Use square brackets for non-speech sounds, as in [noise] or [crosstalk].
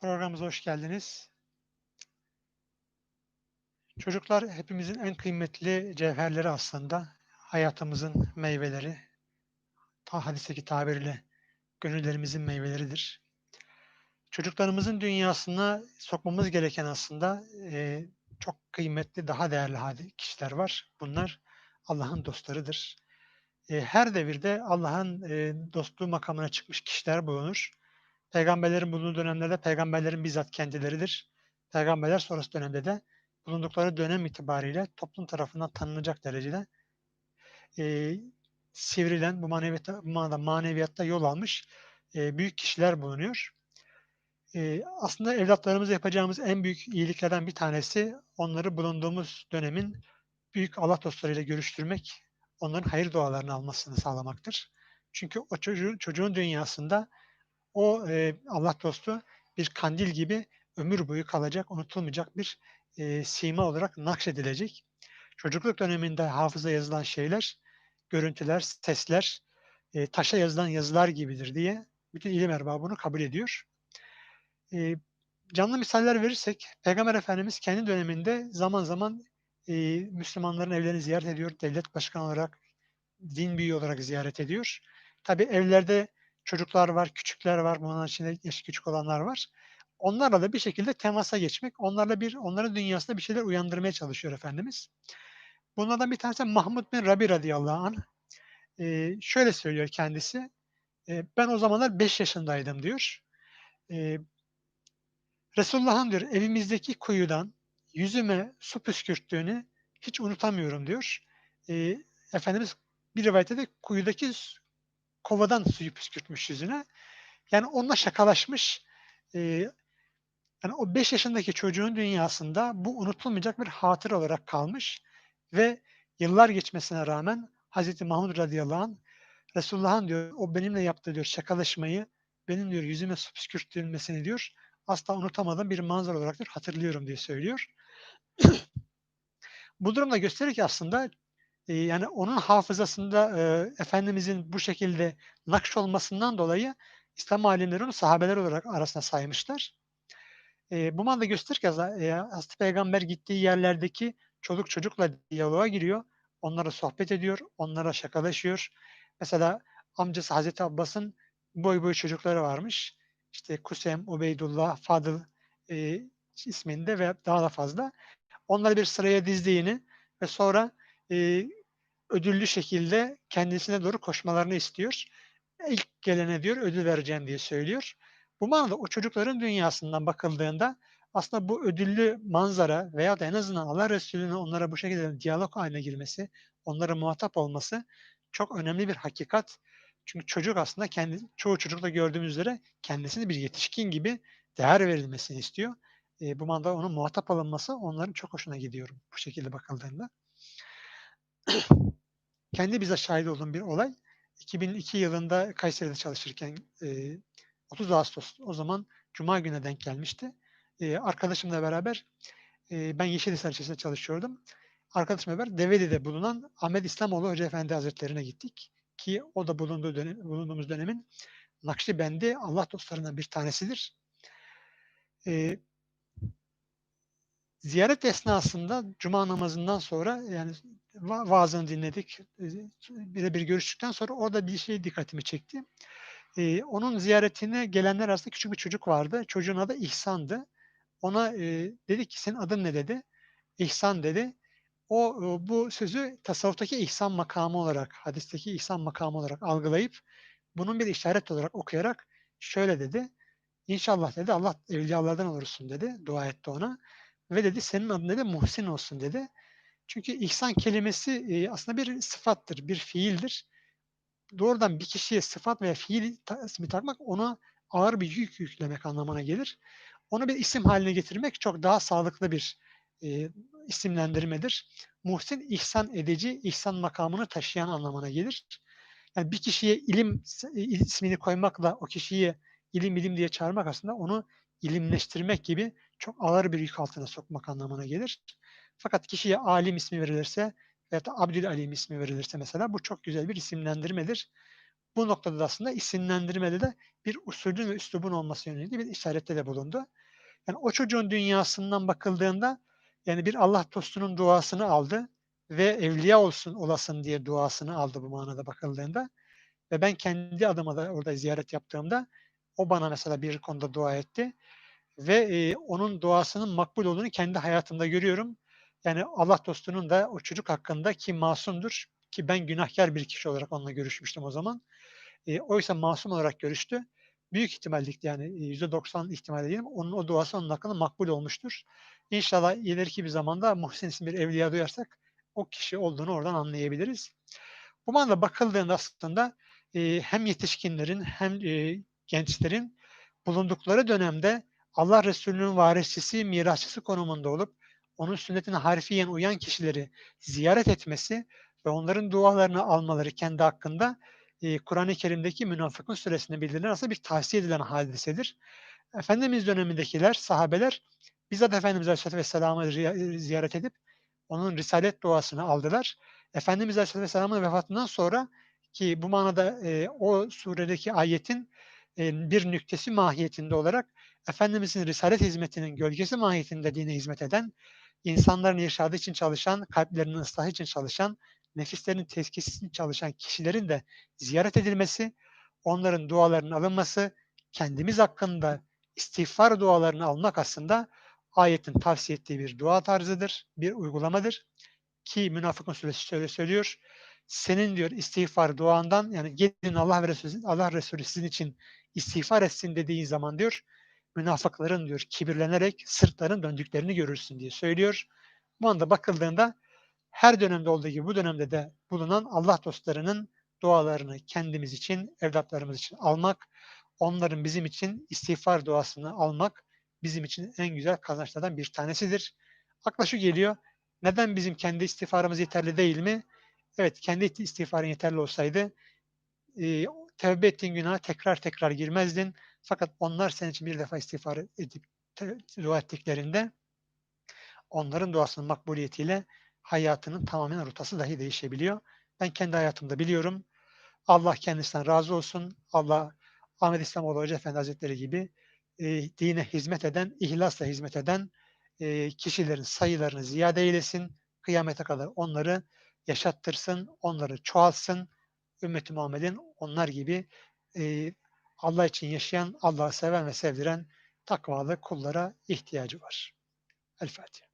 Programımıza hoş geldiniz. Çocuklar hepimizin en kıymetli cevherleri aslında. Hayatımızın meyveleri. Hadisteki tabiriyle gönüllerimizin meyveleridir. Çocuklarımızın dünyasına sokmamız gereken aslında e, çok kıymetli, daha değerli kişiler var. Bunlar Allah'ın dostlarıdır. E, her devirde Allah'ın e, dostluğu makamına çıkmış kişiler bulunur. Peygamberlerin bulunduğu dönemlerde peygamberlerin bizzat kendileridir. Peygamberler sonrası dönemde de bulundukları dönem itibariyle toplum tarafından tanınacak derecede e, sivrilen, bu maneviyatta, maneviyatta yol almış e, büyük kişiler bulunuyor. E, aslında evlatlarımıza yapacağımız en büyük iyiliklerden bir tanesi onları bulunduğumuz dönemin büyük Allah dostlarıyla görüştürmek, onların hayır dualarını almasını sağlamaktır. Çünkü o çocuğun, çocuğun dünyasında o e, Allah dostu bir kandil gibi ömür boyu kalacak, unutulmayacak bir e, sima olarak nakşedilecek. Çocukluk döneminde hafıza yazılan şeyler, görüntüler, sesler, e, taşa yazılan yazılar gibidir diye bütün ilim erbabı bunu kabul ediyor. E, canlı misaller verirsek, Peygamber Efendimiz kendi döneminde zaman zaman e, Müslümanların evlerini ziyaret ediyor, devlet başkanı olarak, din büyüğü olarak ziyaret ediyor. Tabi evlerde çocuklar var, küçükler var, bunların içinde yaşı küçük olanlar var. Onlarla da bir şekilde temasa geçmek, onlarla bir onların dünyasında bir şeyler uyandırmaya çalışıyor Efendimiz. Bunlardan bir tanesi Mahmud bin Rabi radıyallahu anh. Ee, şöyle söylüyor kendisi. E, ben o zamanlar 5 yaşındaydım diyor. E, Resulullah'ın diyor evimizdeki kuyudan yüzüme su püskürttüğünü hiç unutamıyorum diyor. E, Efendimiz bir rivayette de kuyudaki kovadan suyu püskürtmüş yüzüne. Yani onunla şakalaşmış. E, yani o 5 yaşındaki çocuğun dünyasında bu unutulmayacak bir hatır olarak kalmış ve yıllar geçmesine rağmen Hz. Mahmud radıyallahu anh Resulullah'ın diyor o benimle yaptığı diyor şakalaşmayı benim diyor yüzüme su püskürtülmesini diyor asla unutamadığım bir manzara olarak diyor, hatırlıyorum diye söylüyor. [clears throat] bu durumda gösterir ki aslında yani onun hafızasında e, Efendimizin bu şekilde nakş olmasından dolayı İslam alimleri onu sahabeler olarak arasına saymışlar. E, bu manada gösterir ki e, Hazreti Peygamber gittiği yerlerdeki çocuk çocukla diyaloğa giriyor. Onlara sohbet ediyor, onlara şakalaşıyor. Mesela amcası Hazreti Abbas'ın boy boy çocukları varmış. İşte Kusem, Ubeydullah, Fadıl e, isminde ve daha da fazla. Onları bir sıraya dizdiğini ve sonra e, ödüllü şekilde kendisine doğru koşmalarını istiyor. İlk gelene diyor ödül vereceğim diye söylüyor. Bu manada o çocukların dünyasından bakıldığında aslında bu ödüllü manzara veya da en azından Allah Resulü'nün onlara bu şekilde diyalog haline girmesi, onlara muhatap olması çok önemli bir hakikat. Çünkü çocuk aslında kendi çoğu çocukta gördüğümüz üzere kendisini bir yetişkin gibi değer verilmesini istiyor. E, bu manada onun muhatap alınması onların çok hoşuna gidiyor bu şekilde bakıldığında. [clears throat] Kendi bize şahit olduğum bir olay. 2002 yılında Kayseri'de çalışırken e, 30 Ağustos o zaman Cuma gününe denk gelmişti. E, arkadaşımla beraber e, ben Yeşilhisar ilçesinde çalışıyordum. Arkadaşımla beraber Develi'de bulunan Ahmet İslamoğlu Hoca Efendi Hazretlerine gittik. Ki o da bulunduğu dönem, bulunduğumuz dönemin Nakşibendi Allah dostlarından bir tanesidir. E, ziyaret esnasında Cuma namazından sonra yani va vaazını dinledik. Birebir görüştükten sonra orada bir şey dikkatimi çekti. Ee, onun ziyaretine gelenler arasında küçük bir çocuk vardı. Çocuğun adı İhsan'dı. Ona e, dedi ki senin adın ne dedi? İhsan dedi. O bu sözü tasavvuftaki ihsan makamı olarak, hadisteki ihsan makamı olarak algılayıp bunun bir işaret olarak okuyarak şöyle dedi. İnşallah dedi Allah evliyalardan olursun dedi. Dua etti ona. Ve dedi senin adın dedi Muhsin olsun dedi. Çünkü ihsan kelimesi e, aslında bir sıfattır, bir fiildir. Doğrudan bir kişiye sıfat veya fiil ismi takmak ona ağır bir yük yüklemek anlamına gelir. Onu bir isim haline getirmek çok daha sağlıklı bir e, isimlendirmedir. Muhsin ihsan edici, ihsan makamını taşıyan anlamına gelir. Yani bir kişiye ilim ismini koymakla o kişiyi ilim ilim diye çağırmak aslında onu ilimleştirmek gibi çok ağır bir yük altına sokmak anlamına gelir. Fakat kişiye alim ismi verilirse veya da Abdül Alim ismi verilirse mesela bu çok güzel bir isimlendirmedir. Bu noktada da aslında isimlendirmede de bir usulün ve üslubun olması yönünde bir işarette de bulundu. Yani o çocuğun dünyasından bakıldığında yani bir Allah dostunun duasını aldı ve evliya olsun olasın diye duasını aldı bu manada bakıldığında. Ve ben kendi adıma da orada ziyaret yaptığımda o bana mesela bir konuda dua etti ve e, onun duasının makbul olduğunu kendi hayatımda görüyorum. Yani Allah dostunun da o çocuk hakkında ki masumdur ki ben günahkar bir kişi olarak onunla görüşmüştüm o zaman. E, oysa masum olarak görüştü. Büyük ihtimallik yani %90 ihtimalle diyelim onun o duası onun hakkında makbul olmuştur. İnşallah ileriki bir zamanda Muhsin isimli bir evliya duyarsak o kişi olduğunu oradan anlayabiliriz. Bu manada bakıldığında aslında e, hem yetişkinlerin hem e, gençlerin bulundukları dönemde Allah Resulü'nün varisçisi, mirasçısı konumunda olup onun sünnetine harfiyen uyan kişileri ziyaret etmesi ve onların dualarını almaları kendi hakkında e, Kur'an-ı Kerim'deki Münafıkun suresinde bildirilen aslında bir tavsiye edilen hadisedir. Efendimiz dönemindekiler, sahabeler bizzat Efendimiz Aleyhisselatü Vesselam'ı ziyaret edip onun risalet duasını aldılar. Efendimiz Aleyhisselatü Vesselam'ın vefatından sonra ki bu manada e, o suredeki ayetin e, bir nüktesi mahiyetinde olarak Efendimizin risalet hizmetinin gölgesi mahiyetinde dine hizmet eden, insanların irşadı için çalışan, kalplerinin ıslahı için çalışan, nefislerin tezkisi için çalışan kişilerin de ziyaret edilmesi, onların dualarının alınması, kendimiz hakkında istiğfar dualarını almak aslında ayetin tavsiye ettiği bir dua tarzıdır, bir uygulamadır. Ki Münafıkun suresi şöyle söylüyor. Senin diyor istiğfar duandan yani gelin Allah ve Resulü, Allah Resulü sizin için istiğfar etsin dediğin zaman diyor münafıkların diyor kibirlenerek sırtların döndüklerini görürsün diye söylüyor. Bu anda bakıldığında her dönemde olduğu gibi bu dönemde de bulunan Allah dostlarının dualarını kendimiz için, evlatlarımız için almak, onların bizim için istiğfar duasını almak bizim için en güzel kazançlardan bir tanesidir. Akla şu geliyor, neden bizim kendi istiğfarımız yeterli değil mi? Evet, kendi istiğfarın yeterli olsaydı e, tevbe ettiğin günaha tekrar tekrar girmezdin. Fakat onlar senin için bir defa istiğfar edip dua ettiklerinde onların duasının makbuliyetiyle hayatının tamamen rotası dahi değişebiliyor. Ben kendi hayatımda biliyorum. Allah kendisinden razı olsun. Allah Ahmet İslamoğlu Hoca Efendi Hazretleri gibi e, dine hizmet eden, ihlasla hizmet eden e, kişilerin sayılarını ziyade eylesin. Kıyamete kadar onları yaşattırsın, onları çoğalsın. Ümmet-i Muhammed'in onlar gibi e, Allah için yaşayan, Allah'ı seven ve sevdiren takvalı kullara ihtiyacı var. El Fatiha.